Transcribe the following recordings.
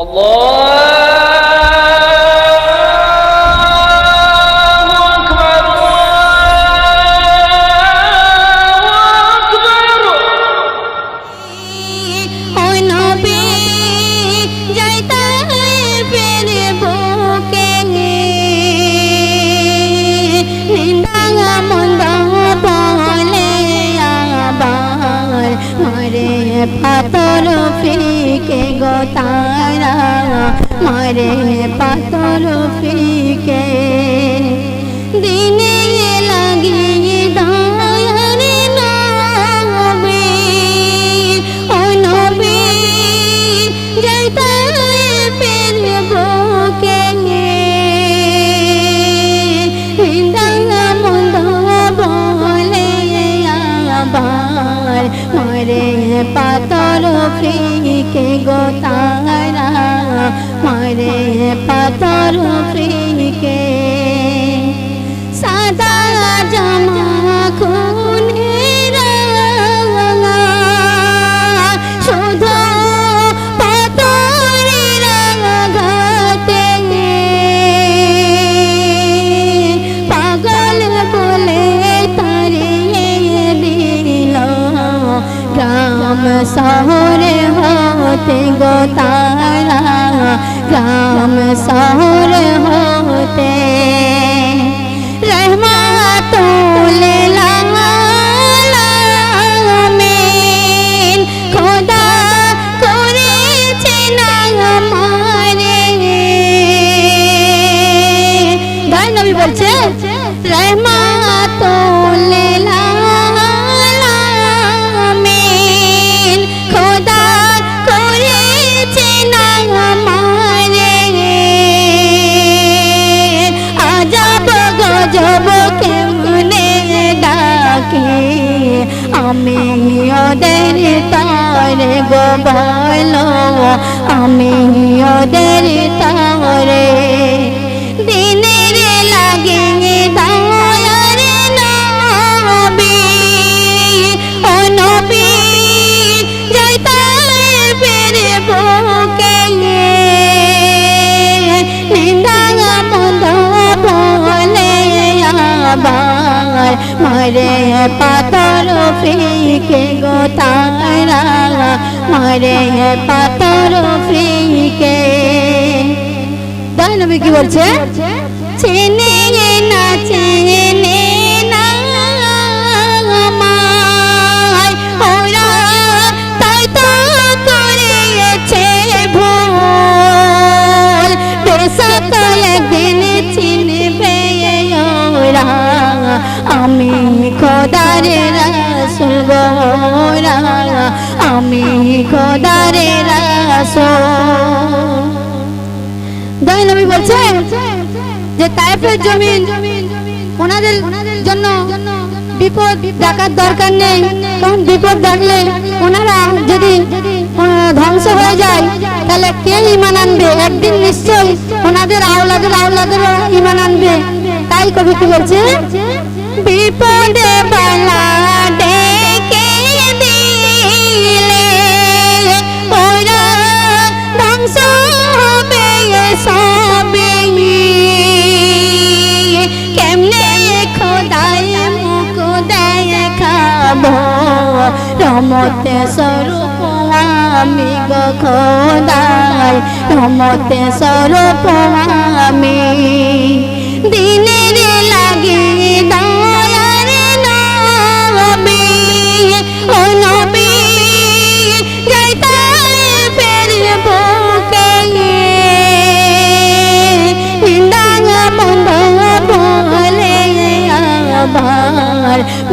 Allah পাতর ফিকে গো তারা, মারে পাতর ফিকে। দিনে লাগিয়ে দয়ারে নবী ও নবী যাইতে মরে পাতর ফ্রিকে গো তারা মরে পাতর ফ্রিকে সাদা জামা গ্রাম শহরে হতে গো তারা গ্রাম শহরে হতে বলছে রহমাতুল আলামিন গজব কেমনে ডাকে আমি ওদের তারে গো আমি ওদের তারে মরে পাতর ফিকে গো তারা মরে পাতর ফিকে। তাই নবী কি বলছে? চেনে আমি গোরা আমি দয় নবী যে তাইফের জমিন ওনাদের জন্য বিপদ ডাকার দরকার নেই। কারণ বিপদ ডাকলে ওনারা যদি ধ্বংস হয়ে যায়, তাহলে কে ইমান আনবে? একদিন নিশ্চয়ই ওনাদের আওলাদের আওলাদের ইমান আনবে। তাই কবি কি বলছে? বিপদে বালা ডেকে দিলে কেমনে খোদায় মুখ দেখাবো? রমতে স্বরূপ আমি গো খোদায় রমতে স্বরূপ আমি। দিনের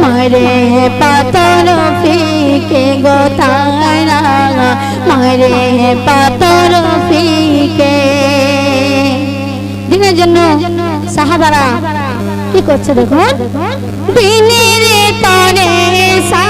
মারে পাতর ফিকে গো তারা মারে পাতর ফিকে। দিনের জন্য সাহাবারা কি করছে দেখুন? দিনের তরে সাহাবারা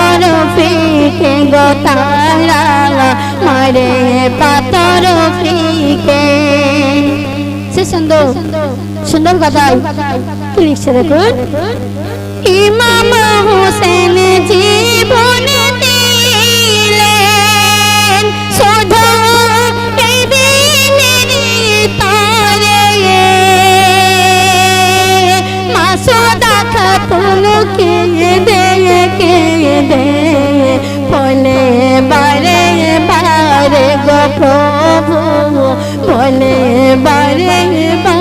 ফিকে গো তারা মারে পাথর ফিকে। সে সুন্দর সুন্দর কথাই। কি লিখছে দেখুন? ইমাম হোসেন জীবন দিলেন, শুধু মাসুদা কে দে কে দে প্রভু বলে বারে বারে